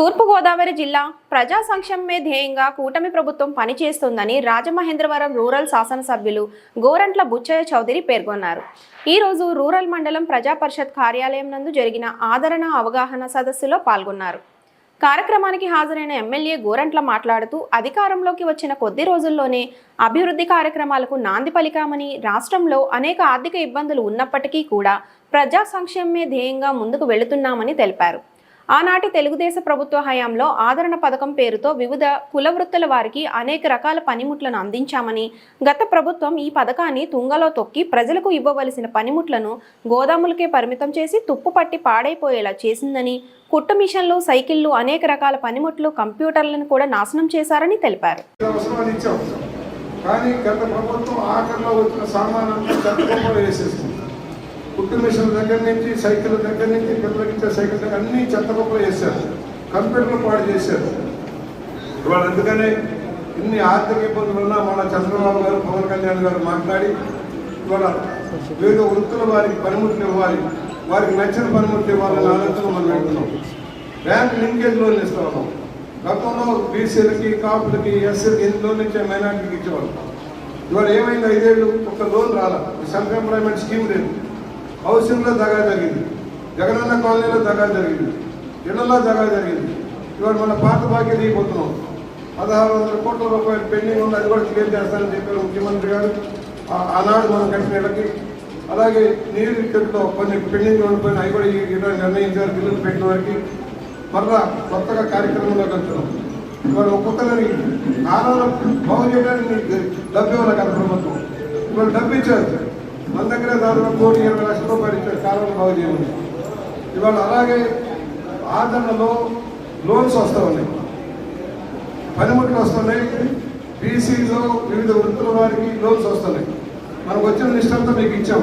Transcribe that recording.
తూర్పుగోదావరి జిల్లా ప్రజా సంక్షేమమే ధ్యేయంగా కూటమి ప్రభుత్వం పనిచేస్తుందని రాజమహేంద్రవరం రూరల్ శాసనసభ్యులు గోరంట్ల బుచ్చయ్య చౌదరి పేర్కొన్నారు. ఈరోజు రూరల్ మండలం ప్రజా పరిషత్ కార్యాలయం నందు జరిగిన ఆదరణ అవగాహన సదస్సులో పాల్గొన్నారు. కార్యక్రమానికి హాజరైన ఎమ్మెల్యే గోరంట్ల మాట్లాడుతూ అధికారంలోకి వచ్చిన కొద్ది రోజుల్లోనే అభివృద్ధి కార్యక్రమాలకు నాంది పలికామని రాష్ట్రంలో అనేక ఆర్థిక ఇబ్బందులు ఉన్నప్పటికీ కూడా ప్రజా సంక్షేమమే ధ్యేయంగా ముందుకు వెళుతున్నామని తెలిపారు. ఆనాటి తెలుగుదేశ ప్రభుత్వ హయాంలో ఆదరణ పథకం పేరుతో వివిధ కులవృత్తుల వారికి అనేక రకాల పనిముట్లను అందించామని గత ప్రభుత్వం ఈ పథకాన్ని తుంగలో తొక్కి ప్రజలకు ఇవ్వవలసిన పనిముట్లను గోదాములకే పరిమితం చేసి తుప్పు పట్టి పాడైపోయేలా చేసిందని కుట్టు మిషన్లు సైకిళ్ళు అనేక రకాల పనిముట్లు కంప్యూటర్లను కూడా నాశనం చేశారని తెలిపారు. కానీ గత ప్రభుత్వం ఆఖరిలో వచ్చిన సామానంతా వేసేసింది. కుట్టు మిషన్ దగ్గర నుంచి సైకిల్ దగ్గర నుంచి పిల్లలకి ఇచ్చే సైకిల్ దగ్గర అన్ని చెత్తకొప్పలు చేశారు కంప్యూటర్లు పాడు చేశారు. ఇవాళ అందుకనే ఇన్ని ఆర్థిక ఇబ్బందులు ఉన్నా మన చంద్రబాబు గారు పవన్ కళ్యాణ్ గారు మాట్లాడి ఇవాళ వివిధ వృత్తుల వారికి పనిముట్లు ఇవ్వాలి వారికి నచ్చిన పనిముట్లు ఇవ్వాలని ఆలోచన మనం పెడుతున్నాం బ్యాంక్ లింకేజ్ లోన్ ఇస్తా ఉన్నాం? గతంలో బీసీలకి కాపులకి ఎస్సీలకి ఎన్ని లోన్ ఇచ్చే మైనార్టీకి ఇచ్చేవాళ్ళం. ఇవాళ ఏమైంది ఐదేళ్ళు ఒక లోన్ రాలా. సెల్ఫ్ ఎంప్లాయ్మెంట్ స్కీమ్ లేదు. హౌసింగ్లో దగా జరిగింది. జగనన్న కాలనీలో దగా జరిగింది. ఇళ్ళలో దగా జరిగింది. ఇవాళ మన పాత బాకీ తీయబోతున్నాం పదహారు వందల కోట్ల రూపాయలు పెండింగ్ ఉంది అది కూడా క్లియర్ చేస్తానని చెప్పారు ముఖ్యమంత్రి గారు. ఆనాడు మనం కట్టిన ఇళ్ళకి. అలాగే నీరు ఇక్కడిలో కొన్ని పెండింగ్ ఉండిపోయిన అవి కూడా ఈ ఈరోజు నిర్ణయించారు బిల్లులు పెట్టిన వారికి. మరలా కొత్తగా కార్యక్రమంలోకి వెళ్తున్నాం ఇవాళ ఒక్కొక్కరిని కాలంలో బాగు చేయడానికి డబ్బు ఇవ్వాలి కదా ప్రభుత్వం. ఇవాళ డబ్బు ఇచ్చారు. మన దగ్గర దాదాపు కోటి ఇరవై లక్షల రూపాయలు ఇచ్చారు. కాలంలో బాగు చేయమని ఇవాళ అలాగే ఆదరణలో లోన్స్ వస్తూ ఉన్నాయి. పనిముట్లు వస్తున్నాయి బీసీలో వివిధ వృత్తుల వారికి లోన్స్ వస్తున్నాయి మనకు వచ్చిన లిస్ట్ అంతా మీకు ఇచ్చాం.